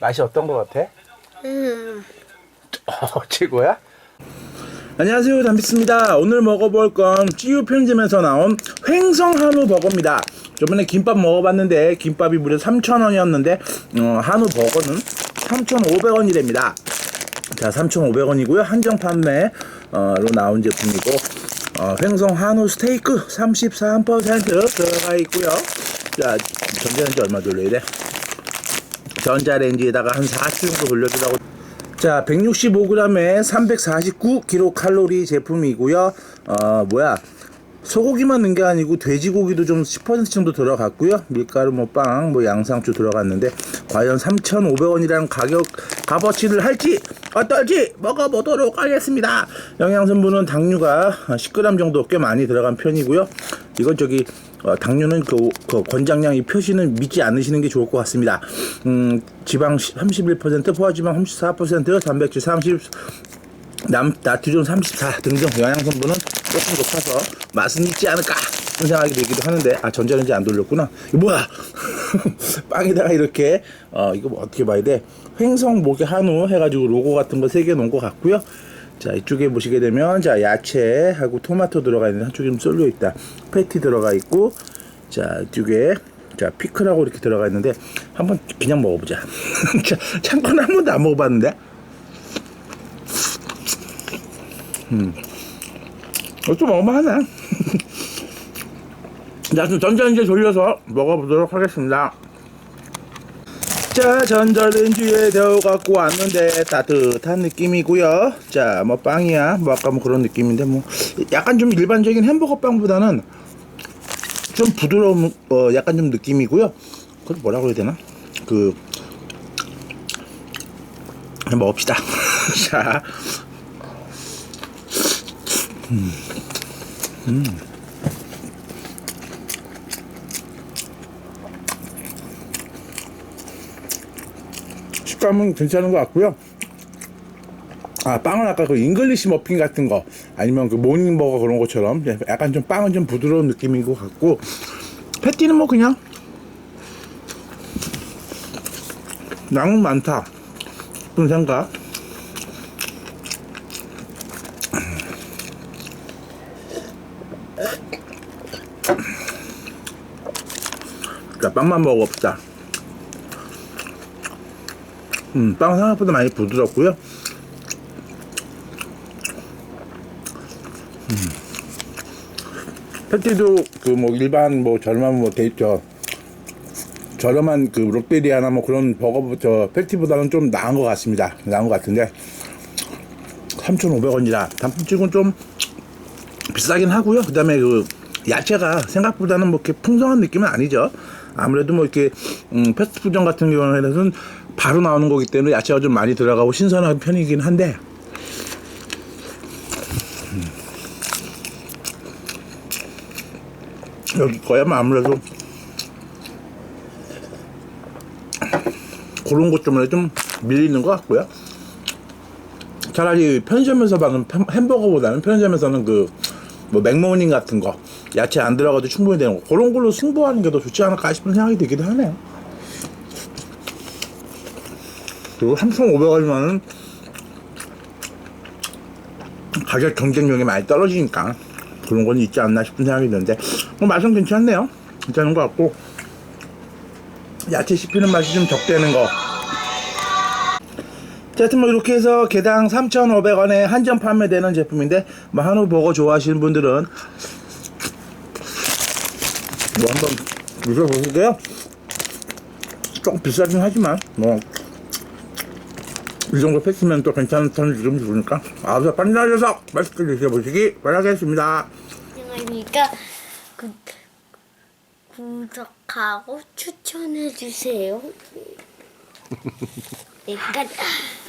맛이 어떤 거 같아? 음, 어, 최고야? 안녕하세요 담비스입니다 오늘 먹어볼 건 찌유 편집에서 나온 횡성 한우 버거입니다 저번에 김밥 먹어봤는데 김밥이 무려 3,000원이었는데 어, 한우 버거는 3,500원이랍니다 자 3,500원이고요 한정 판매로 나온 제품이고 어, 횡성 한우 스테이크 33% 들어가 있고요 자 전자레인지 얼마 돌려야 돼? 전자레인지에다가 한 4초 정도 돌려주라고 자, 165g에 349kcal 제품이고요. 어, 뭐야? 소고기만 넣은 게 아니고 돼지고기도 좀 10% 정도 들어갔고요. 밀가루, 뭐 빵, 뭐 양상추 들어갔는데 과연 3,500원이라는 가격 값어치를 할지 어떨지 먹어보도록 하겠습니다. 영양성분은 당류가 10g 정도 꽤 많이 들어간 편이고요. 이건 저기 어, 당류는 그, 그 권장량 이 표시는 믿지 않으시는 게 좋을 것 같습니다. 음, 지방 31%, 포화지방 34%, 단백질 30, 남, 나트륨 34 등등 영양성분은 조금 높아서 맛은 있지 않을까 그런 생각이 들기도 하는데 아 전자레인지 안 돌렸구나 이거 뭐야 빵에다가 이렇게 어 이거 뭐 어떻게 봐야 돼 횡성 목에 한우 해가지고 로고 같은 거 세 개 놓은 것 같고요. 자 이쪽에 보시게 되면 자 야채하고 토마토 들어가 있는 한쪽에 좀 썰려 있다. 패티 들어가 있고 자 이쪽에 자 피클하고 이렇게 들어가 있는데 한번 그냥 먹어보자. 자, 참고는 한 번도 안 먹어봤는데. 이것도 먹을만하네. 자, 그럼 전자레인지 돌려서 먹어보도록 하겠습니다. 자, 전자레인지에 데워 갖고 왔는데 따뜻한 느낌이고요. 자, 뭐 빵이야, 뭐 아까 뭐 그런 느낌인데 뭐 약간 좀 일반적인 햄버거 빵보다는 좀 부드러운 어 약간 좀 느낌이고요. 그걸 뭐라 그래야 되나? 그 먹읍시다. 자, 식감은 괜찮은 것 같고요. 아 빵은 아까 그 잉글리시 머핀 같은 거 아니면 그 모닝버거 그런 것처럼 약간 좀 빵은 좀 부드러운 느낌인 것 같고 패티는 뭐 그냥 양은 많다. 그런 생각. 자 빵만 먹어봅시다 음, 빵 생각보다 많이 부드럽고요. 음. 패티도 그 뭐 일반 뭐 저렴한 뭐 데이터 저렴한 그 롯데리아나 뭐 그런 버거 저 패티보다는 좀 나은 것 같습니다. 나은 것 같은데 3,500원이라 단품치고는 좀 비싸긴 하고요. 그다음에 그 야채가 생각보다는 뭐 이렇게 풍성한 느낌은 아니죠. 아무래도 뭐 이렇게 음, 패스트푸드점 같은 경우에는 바로 나오는 거기 때문에 야채가 좀 많이 들어가고 신선한 편이긴 한데 음. 여기 거야만 아무래도 그런 것 때문에 좀 밀리는 것 같고요. 차라리 편의점에서 받는 햄- 햄버거보다는 편의점에서는 그 뭐 맥모닝 같은 거 야채 안 들어가도 충분히 되는 거 그런 걸로 승부하는 게 더 좋지 않을까 싶은 생각이 들기도 하네요. 그리고 3,500원이면은 가격 경쟁력이 많이 떨어지니까 그런 건 있지 않나 싶은 생각이 드는데 뭐 맛은 괜찮네요. 괜찮은 것 같고 야채 씹히는 맛이 좀 적대는 거. 자, 하여튼 뭐 이렇게 해서 개당 3,500원에 한정 판매되는 제품인데 뭐 한우 버거 좋아하시는 분들은 뭐 한번 드셔보시게요. 조금 비싸긴 하지만 뭐 이 정도 패치면 또 괜찮다는 지금 들으니까 아주 빨리 나셔서 맛있게 드셔보시기 바라겠습니다. 그러니까 구, 구독하고 추천해 주세요. 그러니까